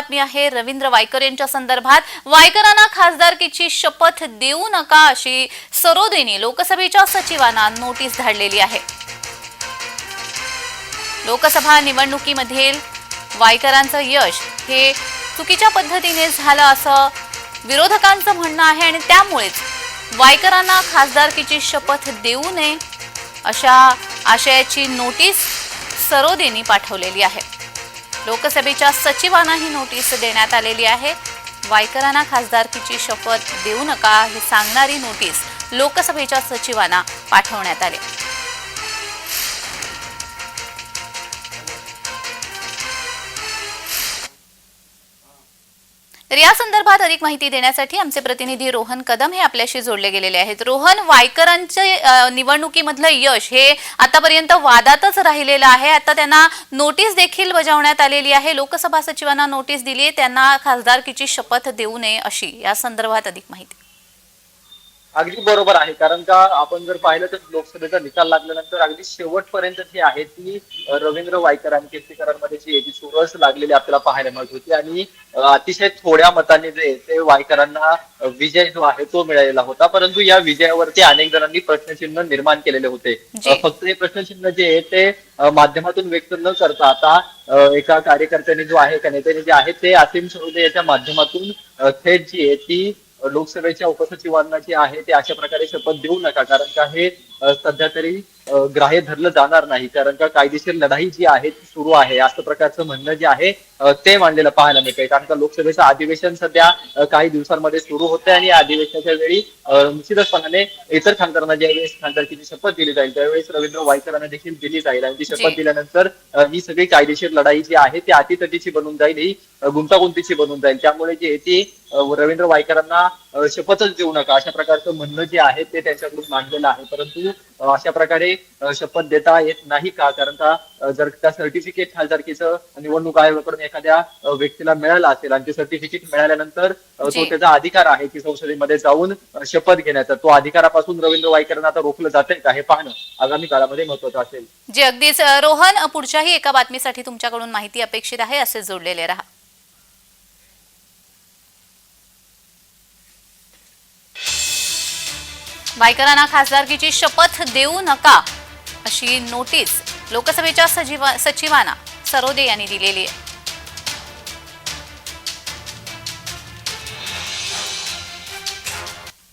बातमी आहे रवींद्र वायकर यांच्या संदर्भात. वायकरांना खासदारकीची शपथ देऊ नका अशी सरोदेने लोकसभेच्या सचिवांना नोटीस धाडलेली आहे. लोकसभा निवडणुकीमधील वायकरांचं यश हे चुकीच्या पद्धतीने झालं असं विरोधकांचं म्हणणं आहे आणि त्यामुळेच वायकरांना खासदारकीची शपथ देऊ नये अशा आशयाची नोटीस सरोदेनी पाठवलेली आहे. लोकसभेच्या सचिवांना ही नोटीस देण्यात आलेली आहे. वायकरांना खासदारकीची शपथ देऊ नका हे सांगणारी नोटीस लोकसभेच्या सचिवांना पाठवण्यात आली. तर या संदर्भात अधिक माहिती देण्यासाठी आमचे प्रतिनिधी रोहन कदम हे आपल्याशी जोडले गेलेले आहेत. रोहन वायकरांचे निवडणुकीमधलं यश हे आतापर्यंत वादातच राहिलेलं आहे. आता त्यांना नोटीस देखील बजावण्यात आलेली आहे. लोकसभा सचिवांना नोटीस दिली आहे त्यांना खासदारकीची शपथ देऊ नये अशी या संदर्भात अधिक माहिती. अगदी बरोबर आहे. कारण का आपण जर पाहिलं तर लोकसभेचा निकाल लागल्यानंतर अगदी शेवटपर्यंत जी आहे ती रवींद्र वायकर आणि कीर्तीकरांमध्ये जी आहे ती चुरस लागलेली आपल्याला पाहायला मिळत होती. आणि अतिशय थोड्या मतांनी जे ते वायकरांना विजय जो आहे तो मिळालेला होता. परंतु या विजयावरती अनेक जणांनी प्रश्नचिन्ह निर्माण केलेले होते. फक्त हे प्रश्नचिन्ह जे आहे ते माध्यमातून व्यक्त न करता आता एका कार्यकर्त्याने जो आहे का नेत्याने जे आहे ते असीम सरोदे याच्या माध्यमातून थेट जी आहे ती लोकसभेच्या उपसचिवांना जे आहे ते अशा प्रकारे शपथ देऊ नका. कारण का हे सध्या तरी ग्राह्य धरलं जाणार नाही. कारण का कायदेशीर लढाई जी आहे ती सुरू आहे. असं प्रकारचं म्हणणं जे आहे ते मांडलेलं पाहायला मिळतंय. कारण का लोकसभेचं अधिवेशन सध्या काही दिवसांमध्ये सुरू होते आणि या अधिवेशनाच्या वेळी निश्चितपणाने इतर खासदारांना ज्यावेळेस खासदारकीची शपथ दिली जाईल त्यावेळेस रवींद्र वायकरांना देखील दिली जाईल. आणि ती. शपथ दिल्यानंतर ही सगळी कायदेशीर लढाई जी आहे ती अतितटीची बनून जाईल. ही गुंतागुंतीची बनून जाईल. त्यामुळे जे आहे ती रवींद्र वायकरांना शपथच देऊ नका. अशा प्रकारचं म्हणणं जे आहे ते त्यांच्याकडून मांडलेलं आहे. परंतु अशा प्रकारे शपथ देता येत नाही का? कारण का जर त्या सर्टिफिकेट खासदारकीचं निवडणूक आयोगाकडून एखाद्या व्यक्तीला मिळालं असेल आणि ते सर्टिफिकेट मिळाल्यानंतर. तो त्याचा अधिकार आहे की संसदेमध्ये जाऊन शपथ घेण्याचा. तो अधिकारापासून रवींद्र वायकरांना आता रोखलं जातंय का? हे पाहणं आगामी काळामध्ये महत्वाचं असेल. जे अगदीच. रोहन पुढच्याही एका बातमीसाठी तुमच्याकडून माहिती अपेक्षित आहे असे जोडलेले राहा. वायकरांना खासदारकीची शपथ देऊ नका अशी नोटीस लोकसभेच्या सचिवांना सरोदे यांनी दिलेली आहे.